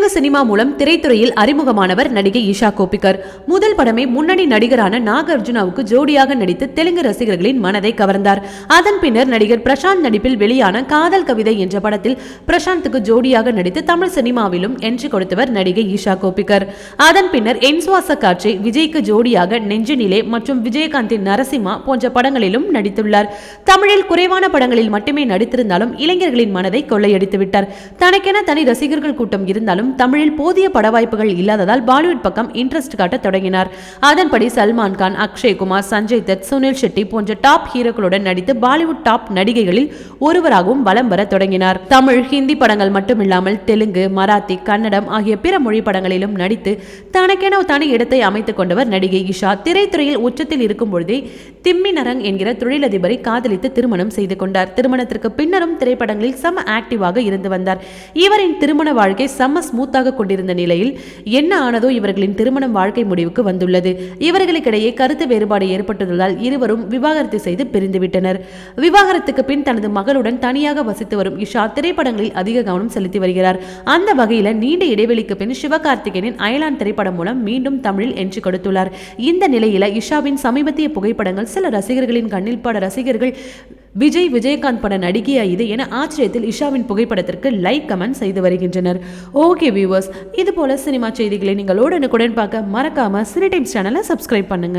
Telugu cinema மூலம் திரைத்துறையில் அறிமுகமானவர் நடிகை ஈஷா கோபிகர் முதல் படமே முன்னணி நடிகரான நாகார்ஜுனாவுக்கு ஜோடியாக நடித்து தெலுங்கு ரசிகர்களின் மனதை கவர்ந்தார். அதன் பின்னர் நடிகர் பிரசாந்த் நடிப்பில் வெளியான காதல் கவிதை என்ற படத்தில் பிரசாந்துக்கு ஜோடியாக நடித்து தமிழ் சினிமாவிலும் என்ட்ரி கொடுத்தவர் நடிகை ஈஷா கோபிகர் அதன் பின்னர் என் சுவாச காட்சி விஜய்க்கு ஜோடியாக நெஞ்சினிலே மற்றும் விஜயகாந்தின் நரசிம்மா போன்ற படங்களிலும் நடித்துள்ளார். தமிழில் குறைவான படங்களில் மட்டுமே நடித்திருந்தாலும் இளைஞர்களின் மனதை கொள்ளையடித்து விட்டார் தனக்கென தனி ரசிகர்கள் கூட்டம் இருந்தாலும் தமிழில் போதிய பட வாய்ப்புகள் இல்லாததால் பாலிவுட் பக்கம் இன்ட்ரெஸ்ட் காட்ட தொடங்கினார். அதன்படி சல்மான் கான் அக்ஷய்குமார் சஞ்சய் தத் சுனில் ஷெட்டி போன்ற டாப் ஹீரோக்களுடன் நடித்து பாலிவுட் டாப் நடிகைகளில் ஒருவராகவும் வலம் வர தொடங்கினார். தமிழ் ஹிந்தி படங்கள் மட்டுமில்லாமல் தெலுங்கு மராத்தி கன்னடம் ஆகிய பிற மொழி படங்களிலும் நடித்து தனக்கென தனி இடத்தை அமைத்துக் கொண்டவர் நடிகை இஷா. திரைத்துறையில் உச்சத்தில் இருக்கும் பொழுதே திம்மி நரங் என்கிற தொழிலதிபரை காதலித்து திருமணம் செய்து கொண்டார். திருமணத்திற்கு பின்னரும் திரைப்படங்களில் சம ஆக்டிவாக இருந்து வந்தார். இவரின் திருமண வாழ்க்கை செம்ம ஸ்மூத்தாக கொண்டிருந்த நிலையில் என்ன ஆனதோ இவர்களின் திருமணம் வாழ்க்கை முடிவுக்கு வந்துள்ளது. இவர்களுக்கிடையே கருத்து வேறுபாடு ஏற்பட்டுள்ளதால் இருவரும் விவாகரத்து செய்து பிரிந்துவிட்டனர். விவாகரத்துக்கு பின் தனது மகளுடன் தனியாக வசித்து வரும் இஷா திரைப்படங்களில் அதிக கவனம் செலுத்தி வருகிறார். அந்த வகையில் நீண்ட இடைவெளிக்கு பின் சிவகார்த்திகேயனின் அயலான் திரைப்படம் மூலம் மீண்டும் தமிழில் என்ட்ரி கொடுத்துள்ளார். இந்த நிலையில இஷாவின் சமீபத்திய புகைப்படங்கள் சில ரசிகர்களின் கண்ணில் பட ரசிகர்கள் விஜய் விஜயகாந்த் பட நடிகையா இது என ஆச்சரியத்தில் இஷாவின் புகைப்படத்திற்கு லைக் கமெண்ட் செய்து வருகின்றனர். ஓகே வியூவர்ஸ் இது போல சினிமா செய்திகளை நீங்கள் உடனுக்குடன் பார்க்க மறக்காம சினி டைம்ஸ் சேனலை சப்ஸ்கிரைப் பண்ணுங்க.